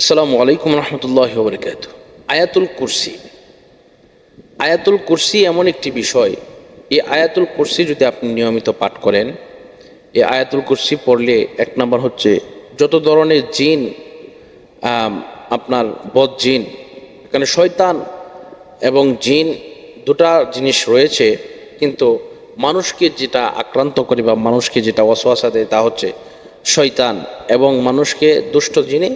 আসসালামু আলাইকুম রহমতুল্লাহ বরকাত আয়াতুল কুরসি। আয়াতুল কুরসি এমন একটি বিষয়, এই আয়াতুল কুরসি যদি আপনি নিয়মিত পাঠ করেন, এই আয়াতুল কুরসি পড়লে এক নম্বর হচ্ছে যত ধরনের জিন আপনার বদ জিন, এখানে শয়তান এবং জিন দুটা জিনিস রয়েছে, কিন্তু মানুষকে যেটা আক্রান্ত করে বা মানুষকে যেটা অসোয়াশা দেয় তা হচ্ছে শয়তান এবং মানুষকে দুষ্ট জিনে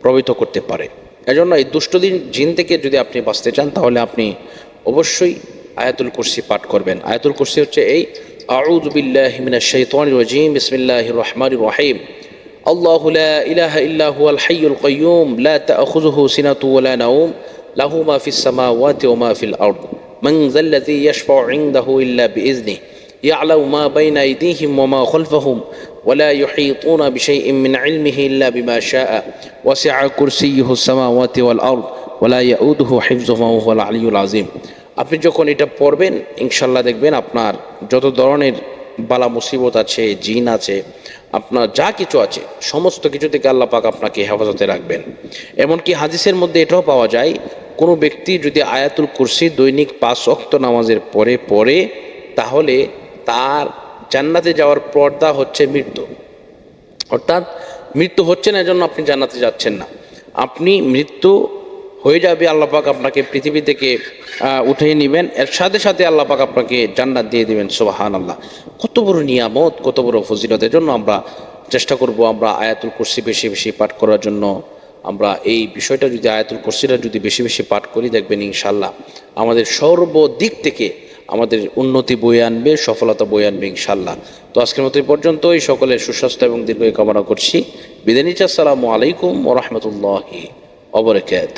প্রভাবিত করতে পারে এজন্য এই দুষ্ট দিন জিন থেকে যদি আপনি বাঁচতে চান তাহলে আপনি অবশ্যই আয়াতুল কুরসি পাঠ করবেন আয়াতুল কুরসি হচ্ছে এই আউযু বিল্লাহি মিনাশ শাইতানির রাজিম বিসমিল্লাহির রহমানির রহিম الله لا إله إلا هو الحي القيوم لا تأخذه سنة ولا نوم له ما في السماوات وما في الأرض من ذا الذي يشفع عنده إلا بإذنه يعلم ما بين أيديهم وما خلفهم ولا يحيطون بشيء من علمه إلا بما شاء وسع كرسيه السماوات والأرض ولا يؤوده حفظهما وهو العلي العظيم আপনি যখন এটা পড়বেন ইনশাল্লাহ দেখবেন আপনার যত ধরনের বালা মুসিবত আছে জিন আছে আপনার যা কিছু আছে সমস্ত কিছু থেকে আল্লাহ পাক আপনাকে হেফাজতে রাখবেন এমনকি হাদিসের মধ্যে এটাও পাওয়া যায় কোনো ব্যক্তি যদি আয়াতুল কুরসি দৈনিক পাঁচ অক্ত নামাজের পরে পড়ে তাহলে তার জান্নাতে যাওয়ার পর্দা হচ্ছে মৃত্যু। অর্থাৎ মৃত্যু হচ্ছে না, এজন্য আপনি জান্নাতে যাচ্ছেন না। আপনি মৃত্যু হয়ে যাবে, আল্লাহ পাক আপনাকে পৃথিবী থেকে উঠিয়ে নেবেন। এর সাথে সাথে আল্লাহ পাক আপনাকে জান্নাত দিয়ে দেবেন সোবাহান আল্লাহ কত বড় নিয়ামত, কত বড় ফজিলতের জন্য আমরা চেষ্টা করব আমরা আয়াতুল কুরসি বেশি বেশি পাঠ করার জন্য। আমরা এই বিষয়টা যদি, আয়াতুল কুরসিটা যদি বেশি বেশি পাঠ করি, দেখবেন ইনশাল্লাহ আমাদের সর্বদিক থেকে আমাদের উন্নতি বয়ে আনবে, সফলতা বয়ে আনবে ইনশাল্লাহ তো আজকের মতো এই পর্যন্তই। সকলের সুস্বাস্থ্য এবং দীর্ঘ কামনা করছি। বিদানিচা আসসালামু আলাইকুম ওরহমতুল্লাহি অবরকাত